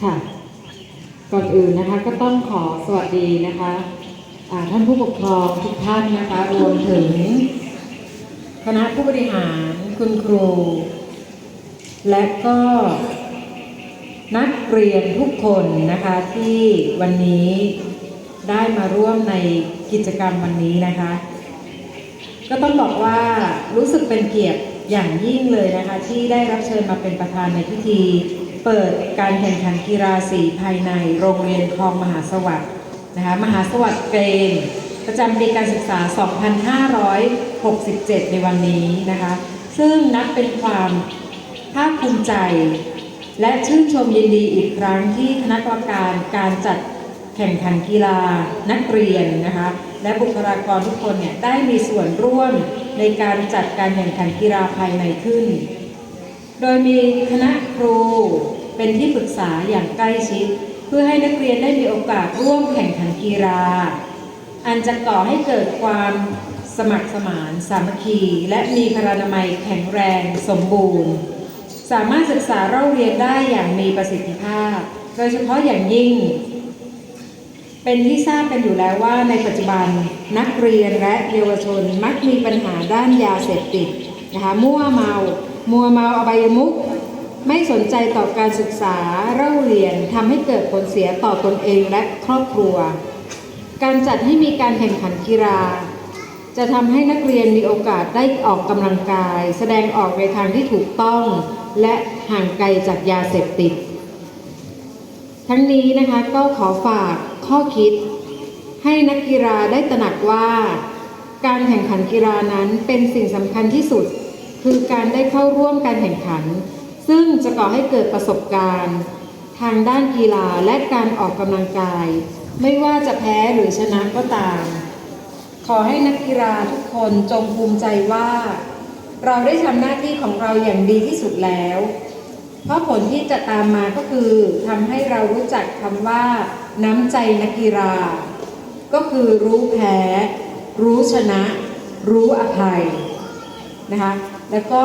ค่ะ ก่อนอื่นนะคะก็ต้องขอสวัสดีนะคะท่านผู้ปกครองทุกท่านนะคะ รวมถึง คณะผู้บริหารคุณครู และก็นักเรียนทุกคนนะคะที่วันนี้ได้มาร่วมในกิจกรรมวันนี้นะคะ ก็ต้องบอกว่ารู้สึกเป็นเกียรติอย่างยิ่งเลยนะคะ ที่ได้รับเชิญมาเป็นประธานในพิธี เปิดการแข่งขันกีฬาสีภายในโรงเรียนคลองมหาสวัสดิ์นะคะมหาสวัสดิ์เกรนประจำปีการศึกษา 2567 ในวันนี้นะคะ ซึ่งนับเป็นความภาคภูมิใจ และชื่นชมยินดีอีกครั้งที่คณะกรรมการการจัดแข่งขันกีฬานักเรียนนะคะและบุคลากรทุกคนเนี่ยได้มีส่วนร่วมในการจัดการแข่งขันกีฬาภายในขึ้น โดยมีคณะครูเป็นที่ปรึกษาอย่างใกล้ชิด เพื่อให้นักเรียนได้มีโอกาสร่วมแข่งขันกีฬา อันจะก่อให้เกิดความสมัครสมานสามัคคี และมีพลานามัยแข็งแรงสมบูรณ์ สามารถศึกษาเล่าเรียนได้อย่างมีประสิทธิภาพ โดยเฉพาะอย่างยิ่ง เป็นที่ทราบกันอยู่แล้วว่าในปัจจุบันนักเรียนและเยาวชนมักมีปัญหาด้านยาเสพติดนะคะมั่วเมา มัวเมาอบายมุขไม่สนใจต่อการศึกษาเล่าเรียนทำให้เกิดผลเสียต่อตนเองและครอบครัว การจัดให้มีการแข่งขันกีฬา จะทำให้นักเรียนมีโอกาสได้ออกกำลังกาย แสดงออกในทางที่ถูกต้อง และห่างไกลจากยาเสพติด ทั้งนี้นะคะก็ขอฝากข้อคิด ให้นักกีฬาได้ตระหนักว่า การแข่งขันกีฬานั้นเป็นสิ่งสำคัญที่สุด คือการได้เข้าร่วมการแข่งขัน ซึ่งจะก่อให้เกิดประสบการณ์ ทางด้านกีฬาและการออกกำลังกาย ไม่ว่าจะแพ้หรือชนะก็ตาม ขอให้นักกีฬาทุกคนจงภูมิใจว่า เราได้ทำหน้าที่ของเราอย่างดีที่สุดแล้ว เพราะผลที่จะตามมาก็คือทำให้เรารู้จักคำว่า น้ำใจนักกีฬา ก็คือรู้แพ้ รู้ชนะ รู้อภัยนะคะ แล้วก็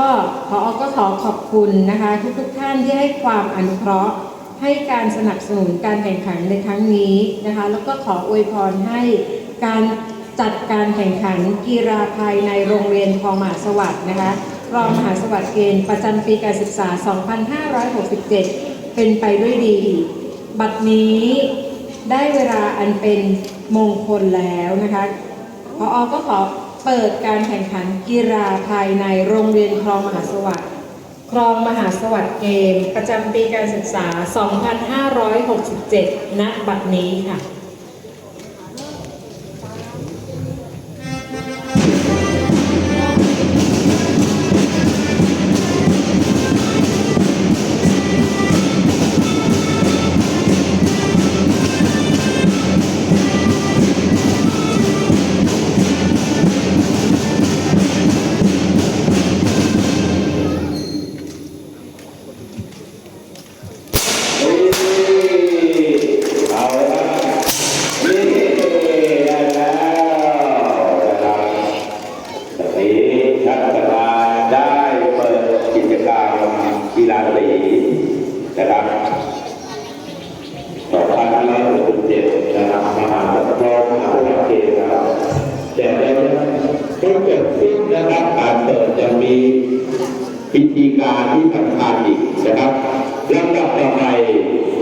พออก็ขอขอบคุณนะคะทุกๆท่านที่ให้ความอนุเคราะห์ ให้การสนับสนุนการแข่งขันในครั้งนี้นะคะ แล้วก็ขออวยพรให้การจัดการแข่งขันกีฬาภายในโรงเรียนคลองมหาสวัสดิ์นะคะรองมหาสวัสดิ์เกณฑ์ประจำปีการศึกษา 2567 เป็นไปด้วยดี บัดนี้ได้เวลาอันเป็นมงคลแล้วนะคะพออก็ขอ เปิดการแข่งขันกีฬาภายในโรงเรียนคลองมหาสวัสดิ์คลองมหาสวัสดิ์เกม ประจำปีการศึกษา 2567 ณ บัดนี้ค่ะ ระธานได้เปิดกิจกรรมกีฬาสีนะครับ2567นะครับมหาสารคามมหาวิทยาลัยนะครับแต่ในก็เกิดขึ้นนะครับการเปิดจะมีพิธีการที่สำคัญอีกนะครับลำดับต่อไป